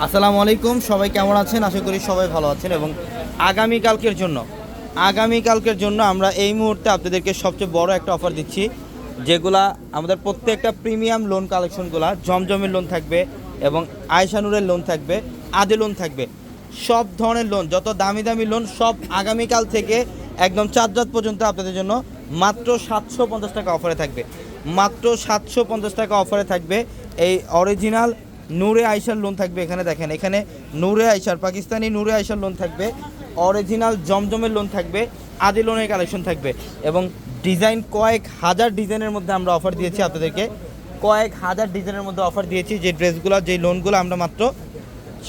আসসালামু আলাইকুম, সবাই কেমন আছেন? আশা করি সবাই ভালো আছেন এবং আগামীকালকের জন্য আগামীকালকের জন্য আমরা এই মুহূর্তে আপনাদেরকে সবচেয়ে বড় একটা অফার দিচ্ছি, যেগুলা আমাদের প্রত্যেকটা প্রিমিয়াম লোন কালেকশনগুলা জমজমের লোন থাকবে এবং আয়সানুরের লোন থাকবে, আদি লোন থাকবে। সব ধরনের লোন যত দামি দামি লোন সব আগামীকাল থেকে একদম চার পর্যন্ত আপনাদের জন্য মাত্র সাতশো পঞ্চাশ টাকা অফারে থাকবে। মাত্র সাতশো পঞ্চাশ টাকা অফারে থাকবে এই অরিজিনাল নূরে আইসার লোন থাকবে এখানে দেখেন। এখানে নূরে আইসার, পাকিস্তানি নূরে আইসার লোন থাকবে। অরিজিনাল জমজমের লোন থাকবে। আদি লোনের কালেকশন থাকবে। এবং ডিজাইন কয়েক হাজার ডিজাইনের মধ্যে আমরা অফার দিয়েছি আপনাদেরকে। কয়েক হাজার ডিজাইনের মধ্যে অফার দিয়েছি। যে ড্রেসগুলো যে লোনগুলো আমরা মাত্র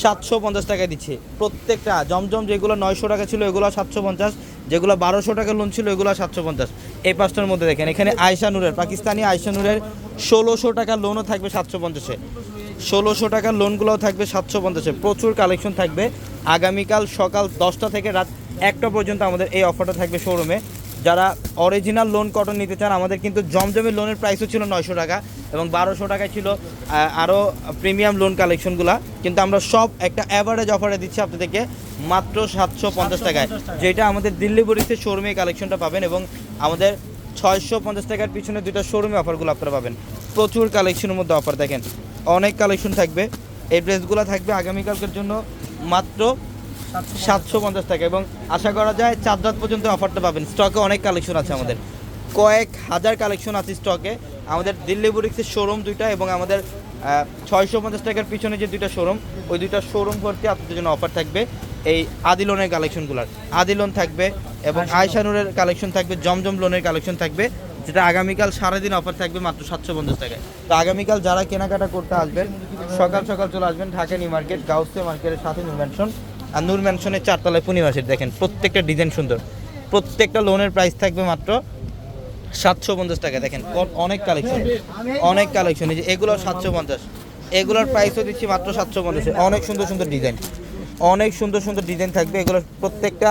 সাতশো পঞ্চাশ টাকায় দিচ্ছি। প্রত্যেকটা জমজম যেগুলো নয়শো টাকা ছিল, এগুলো সাতশো পঞ্চাশ। যেগুলো বারোশো টাকা লোন ছিল, এগুলো সাতশো পঞ্চাশ। এই পাঁচটার মধ্যে দেখেন, এখানে আয়সা নূরের, পাকিস্তানি আয়সা নূরের ষোলোশো টাকা লোনও থাকবে সাতশো পঞ্চাশে। ষোলোশো টাকার লোনগুলোও থাকবে সাতশো পঞ্চাশে। প্রচুর কালেকশন থাকবে। আগামীকাল সকাল দশটা থেকে রাত একটা পর্যন্ত আমাদের এই অফারটা থাকবে শোরুমে যারা অরিজিনাল লোন কটন নিতে চান আমাদের কিন্তু জমজমের লোনের প্রাইসও ছিল নয়শো টাকা এবং বারোশো টাকায় ছিল আরও প্রিমিয়াম লোন কালেকশনগুলো কিন্তু আমরা সব একটা অ্যাভারেজ অফারে দিচ্ছি আপনাদেরকে মাত্র সাতশো পঞ্চাশ টাকায়। যেটা আমাদের দিল্লি বরিসের শোরুমে কালেকশনটা পাবেন এবং আমাদের ছয়শো পঞ্চাশ টাকার পিছনে দুটো শোরুমে অফারগুলো আপনারা পাবেন। প্রচুর কালেকশনের মধ্যে অফার দেখেন। অনেক কালেকশন থাকবে। এই ড্রেসগুলো থাকবে আগামীকালকের জন্য মাত্র সাতশো পঞ্চাশ টাকা এবং আশা করা যায় চার রাত পর্যন্ত অফারটা পাবেন। স্টকে অনেক কালেকশন আছে আমাদের। কয়েক হাজার কালেকশন আছে স্টকে। আমাদের দিল্লি বুরিক্সের শোরুম দুইটা এবং আমাদের ছয়শো পঞ্চাশ টাকার পিছনে যে দুইটা শোরুম ওই দুইটা শোরুম ভর্তি আপনাদের জন্য অফার থাকবে এই আদি লোনের কালেকশনগুলোর। আদি লোন থাকবে এবং আয়সানুরের কালেকশন থাকবে জমজম লোনের কালেকশন থাকবে। যেটা আগামীকাল সারাদিন অফার থাকবে মাত্র সাতশো পঞ্চাশ টাকায়। তো আগামীকাল যারা কেনাকাটা করতে আসবেন, সকাল সকাল চলে আসবেন ঢাকা নিউ মার্কেট গাউসে মার্কেটের সাথে নূর ম্যানশন আর নূর ম্যানশনের চারতলায় পূর্ণিমাসের দেখেন, প্রত্যেকটা ডিজাইন সুন্দর। প্রত্যেকটা লোনের প্রাইস থাকবে মাত্র সাতশো পঞ্চাশ টাকা দেখেন অনেক কালেকশন অনেক কালেকশন এই যে এগুলো সাতশো পঞ্চাশ। এগুলোর প্রাইসও দিচ্ছি মাত্র সাতশো পঞ্চাশে। অনেক সুন্দর সুন্দর ডিজাইন। অনেক সুন্দর সুন্দর ডিজাইন থাকবে। এগুলোর প্রত্যেকটা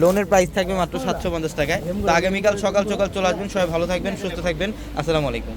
লোনের প্রাইস থাকবে মাত্র সাতশো পঞ্চাশ টাকায়। তো আগামীকাল সকাল সকাল চলে আসবেন, সবাই ভালো থাকবেন, সুস্থ থাকবেন। আসসালামু আলাইকুম।